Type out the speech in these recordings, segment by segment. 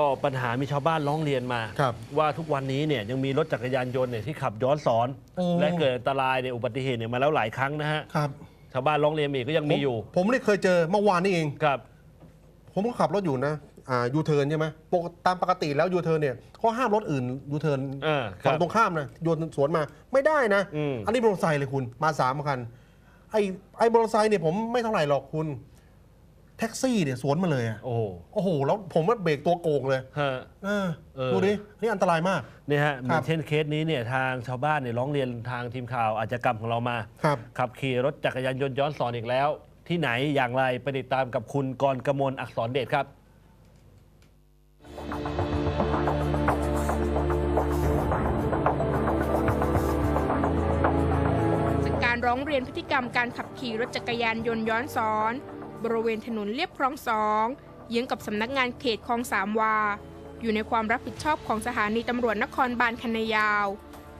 ก็ปัญหามีชาวบ้านร้องเรียนมาครับว่าทุกวันนี้เนี่ยยังมีรถจักรยานยนต์เนี่ยที่ขับย้อนสอนโอ้และเกิดอันตรายเนี่ยอุบัติเหตุเนี่ยมาแล้วหลายครั้งนะฮะครับชาวบ้านร้องเรียนมาอีกก็ยังมีอยู่ ผมผมได้เคยเจอเมื่อวานนี่เองครับ ผมก็ขับรถอยู่นะอ่ายูเทิร์นใช่ไหมปกตามปกติแล้วยูเทิร์นเนี่ยเขาห้ามรถอื่นยูเทิร์นเออครับฝั่งตรงข้ามนะโยนสวนมาไม่ได้นะอืมนนี้มอเตอร์ไซค์เลยคุณมาสามคันไอ้ไอ้มอเตอร์ไซค์เนี่ยผมไม่เท่าไหร่หรอกคุณ แท็กซี่เนี่ยสวนมาเลยอะโอ้โหโอ้โห แล้วผมว่าเบรกตัวโกงเลยฮะ เออเออ ดูดินี่อันตรายมาก เนี่ยฮะเหมืครัอนบเช่นเคสนี้เนี่ยทางชาวบ้านเนี่ยร้องเรียนทางทีมข่าวอาชญากรรมของเรามา ครับ ขับขี่รถจักรยานยนต์ย้อนสอนอีกแล้ว ที่ไหนอย่างไรไปติดตามกับคุณกรกมลอักษรเดชครับ จากการร้องเรียนพฤติกรรมการขับขี่รถจักรยานยนต์ย้อนสอน บริเวณถนนเลียบคลองสองเยื้องกับสำนักงานเขตคลองสามวา อยู่ในความรับผิดชอบของสถานีตำรวจนครบาลคันนายาว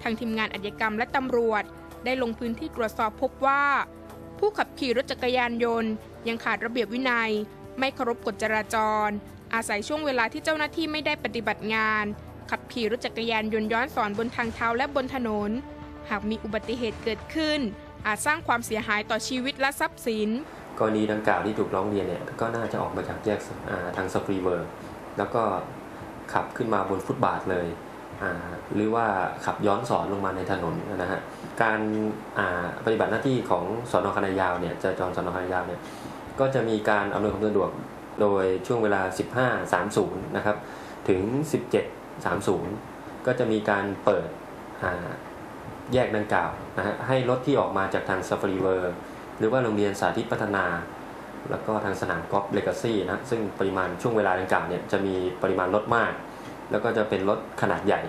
ทางทีมงานอาชญากรรมและตำรวจ ได้ลงพื้นที่ตรวจสอบพบว่า ผู้ขับขี่รถจักรยานยนต์ ยังขาดระเบียบวินัย ไม่เคารพกฎจราจร อาศัยช่วงเวลาที่เจ้าหน้าที่ไม่ได้ปฏิบัติงาน ขับขี่รถจักรยานยนต์ย้อนสอนบนทางเท้าและบนถนน หากมีอุบัติเหตุเกิดขึ้น อาจสร้างความเสียหายต่อชีวิตและทรัพย์สิน กรณีดังกล่าวที่ถูกร้องเรียนเนี่ยก็น่าจะออกมาจากแยกทางสปรีเวอร์แล้วก็ขับขึ้นมาบนฟุตบาทเลยหรือว่าขับย้อนสอนลงมาในถนนนะฮะการปฏิบัติหน้าที่ของสอนอคณะยาวเนี่ยจราจรสอนอคณะยาวเนี่ยก็จะมีการอำนวยความสะดวกโดยช่วงเวลา 15.30 นะครับ ถึง 17.30 ก็จะมีการเปิดแยกดังกล่าวนะฮะให้รถที่ออกมาจากทางสปรีเวอร์ หรือว่าโรงเรียนสาธิตพัฒนา แล้วก็ทางสนามกอล์ฟเลกาซี่นะซึ่งปริมาณช่วงเวลาดังกล่าวเนี่ยจะมีปริมาณรถมาก แล้วก็จะเป็นรถขนาดใหญ่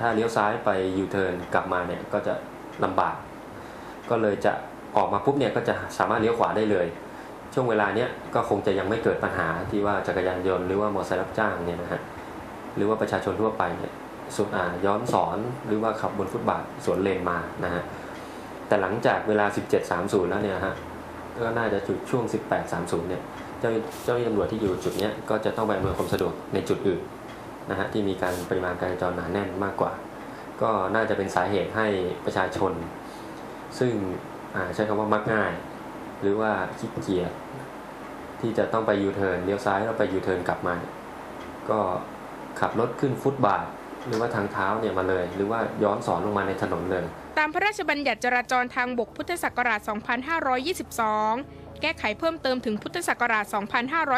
ถ้าเลี้ยวซ้ายไปยูเทิร์นกลับมาเนี่ยก็จะลำบาก ก็เลยจะออกมาปุ๊บเนี่ยก็จะสามารถเลี้ยวขวาได้เลย ช่วงเวลาเนี้ยก็คงจะยังไม่เกิดปัญหาที่ว่าจักรยานยนต์หรือว่ามอเตอร์ไซค์รับจ้างเนี่ยนะฮะหรือว่าประชาชนทั่วไปเนี่ยสุดอ่าย้อนสอนหรือว่าขับบนฟุตบาทสวนเลนมานะฮะ แต่หลังจากเวลา 17.30 แล้วเนี่ยฮะก็น่าจะจุดช่วง 18.30 เนี่ยเจ้าเจ้าหน้าที่ตำรวจที่อยู่จุดนี้ก็จะต้องไปอำนวยความสะดวกในจุดอื่นนะฮะที่มีการปริมาณการจราจรหนาแน่นมากกว่า ก็น่าจะเป็นสาเหตุให้ประชาชน ซึ่งใช้คำว่ามักง่าย หรือว่าขี้เกียจที่จะต้องไปยูเทิร์นเลี้ยวซ้ายแล้วไปยูเทิร์นกลับมา ก็ขับรถขึ้นฟุตบาท หรือว่าทางเท้าเนี่ยมาเลย หรือว่าย้อนสอนลงมาในถนนเลย ตามพระราชบัญญัติจราจรทางบกพุทธศักราช 2522 แก้ไขเพิ่มเติมถึงพุทธศักราช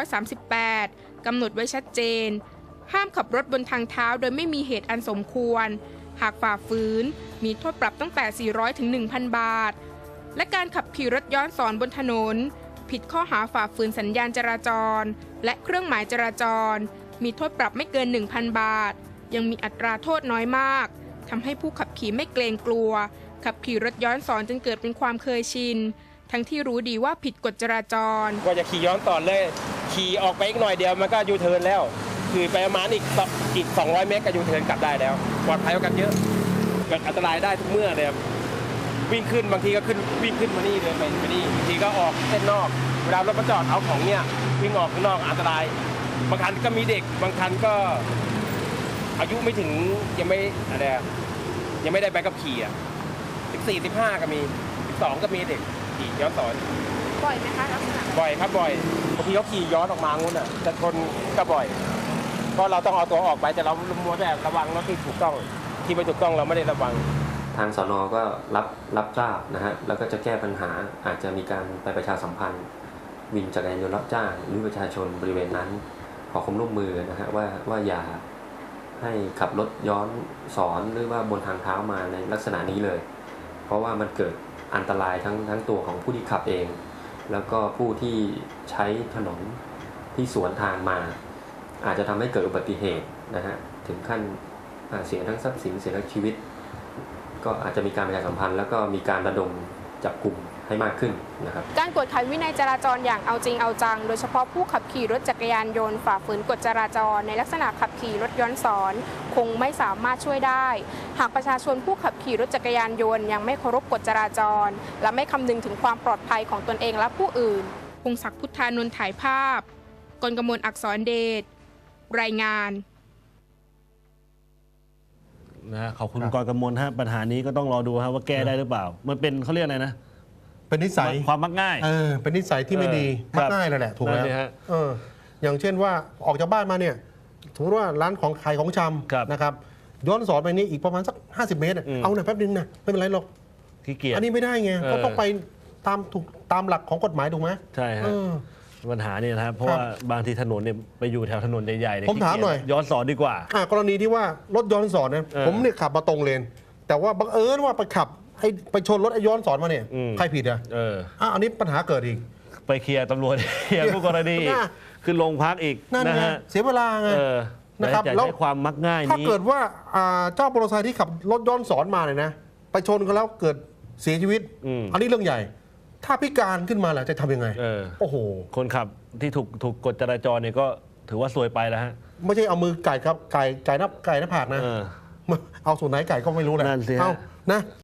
2538 กำหนดไว้ชัดเจน ห้ามขับรถบนทางเท้าโดยไม่มีเหตุอันสมควร หากฝ่าฝืน มีโทษปรับตั้งแต่ 400 ถึง 1,000 บาท และการขับขี่รถย้อนสอนบนถนน ผิดข้อหาฝ่าฝืนสัญญาณจราจร และเครื่องหมายจราจร มีโทษปรับไม่เกิน 1,000 บาท ยังมีอัตราโทษน้อยมากทำให้ผู้ขับขี่ไม่เกรงกลัว ขับขี่รถย้อนสอนจึงเกิดเป็นความเคยชิน ทั้งที่รู้ดีว่าผิดกฎจราจรว่าจะขี่ย้อนต่อเลย ขี่ออกไปอีกหน่อยเดียวมันก็ยูเทิร์นแล้ว คือไปประมาณอีกสอีก 200 เมตรก็ยูเทิร์นกลับได้แล้วปลอดภัยกว่ากันเยอะเกิดอันตรายได้ทุกเมื่อเลยครับวิ่งขึ้นบางทีก็ขึ้นวิ่งขึ้นมานี่เดินไปไปนี่บางทีก็ออกเส้นนอกเวลารถมาจอดเอาของเนี่ยวิ่งออกข้างนอกอันตราย บางคันก็มีเด็กบางคันก็ อายุไม่ถึงยังไม่อะไรอะยังไม่ได้ใบขับขี่อะสิบสี่สิบห้าก็มีสิบสองก็มีเด็กขี่ย้อนสอนบ่อยไหมคะลักษณะบ่อยครับบ่อยบางทีเขาขี่ย้อนออกมางู้นอะจะชนก็บ่อยก็เราต้องเอาตัวออกไปแต่เรามัวแต่ระวังรถที่ถูกต้อง ที่ไม่ถูกต้องเราไม่ได้ระวัง ทางสนก็รับรับทราบนะฮะแล้วก็จะแก้ปัญหาอาจจะมีการไปประชาสัมพันธ์วินจักรยานยนต์รับจ้างหรือประชาชนบริเวณนั้น ขอความร่วมมือนะฮะว่าว่าอย่า ให้ขับรถย้อนสอนหรือว่าบนทางเท้ามาในลักษณะนี้เลย เพราะว่ามันเกิดอันตรายทั้งทั้งตัวของผู้ที่ขับเอง แล้วก็ผู้ที่ใช้ถนนที่สวนทางมา อาจจะทำให้เกิดอุบัติเหตุนะฮะถึงขั้นเสียทั้งทรัพย์สินเสียทั้งชีวิต ก็อาจจะมีการประชาสัมพันธ์แล้วก็มีการระดม จับกลุ่มให้มากขึ้นนะครับการกวดขันวินัยจราจรอย่างเอาจริงเอาจัง โดยเฉพาะผู้ขับขี่รถจักรยานยนต์ฝ่าฝืนกฎจราจร ในลักษณะขับขี่รถย้อนสอน คงไม่สามารถช่วยได้ หากประชาชนผู้ขับขี่รถจักรยานยนต์ยังไม่เคารพกฎจราจร และไม่คำนึงถึงความปลอดภัยของตนเองและผู้อื่นพงศักดิ์พุทธานนท์ถ่ายภาพกลกมลอักษรเดชรายงาน นะฮะขอบคุณครับกรกมลฮะปัญหานี้ก็ต้องรอดูฮะว่าแก้ได้หรือเปล่า มันเป็นเขาเรียกอะไรนะ เป็นนิสัยความมักง่ายเออเป็นนิสัยที่ไม่ดีเออครัมักบง่ายเลยแหละถูกแล้วนั่นสิฮะเอออย่างเช่นว่าออกจากบ้านมาเนี่ยสมมติว่าร้านของขายของชครับำนะครับย้อนสอนไปนี่อีกประมาณสัก 50 เมตรอะอืมเอาหน่อยแป๊บนึงนะไม่เป็นไรหรอกขี้เกียจอันนี้ไม่ได้ไงเออก็ต้องไปตามถูกตามหลักของกฎหมายถูกไหมใช่ฮะเออ ปัญหาเนี่ยนะครับ เพราะครับว่าบางทีถนนเนี่ยไปอยู่แถวถนนใหญ่ๆเนี่ยผมถามขี้เกีจหน่อย ย้อนสอนดีกว่า อะกรณีที่ว่ารถย้อนสอนเนี่ยเออผมเนี่ยขับมาตรงเลน แต่ว่าบังเอิญว่าไปขับไอ้ไปชนรถไอ้ย้อนสอนมาเนี่ยอืม ใครผิดอะเออ อะอันนี้ปัญหาเกิดอีก ไปเคลียร์ตำรวจ เคลียร์ผู้กรณีอีกน่ะขึ้นโรงพักอีกนั่นนะไงฮะเสียเวลาไง เออนะครับแต่แล้ว ใช้ความมักง่ายถ้านี้เกิดว่าอ่าเจ้ามอเตอร์ไซค์ที่ขับรถย้อนสอนมาเนี่ยนะ ไปชนกันแล้วเกิดเสียชีวิต อืม อันนี้เรื่องใหญ่ ถ้าพิการขึ้นมาล่ะจะทำยังไง เออ โอ้โห คนขับที่ถูกถูกกฎจราจรเนี่ยก็ถือว่าซวยไปแล้วฮะ ไม่ใช่เอามือไก่ครับไก่ไก่หน้าไก่หน้าผากนะ เออ เอาส่วนไหนไก่ก็ไม่รู้แหละนั่นสิฮะ เอานะ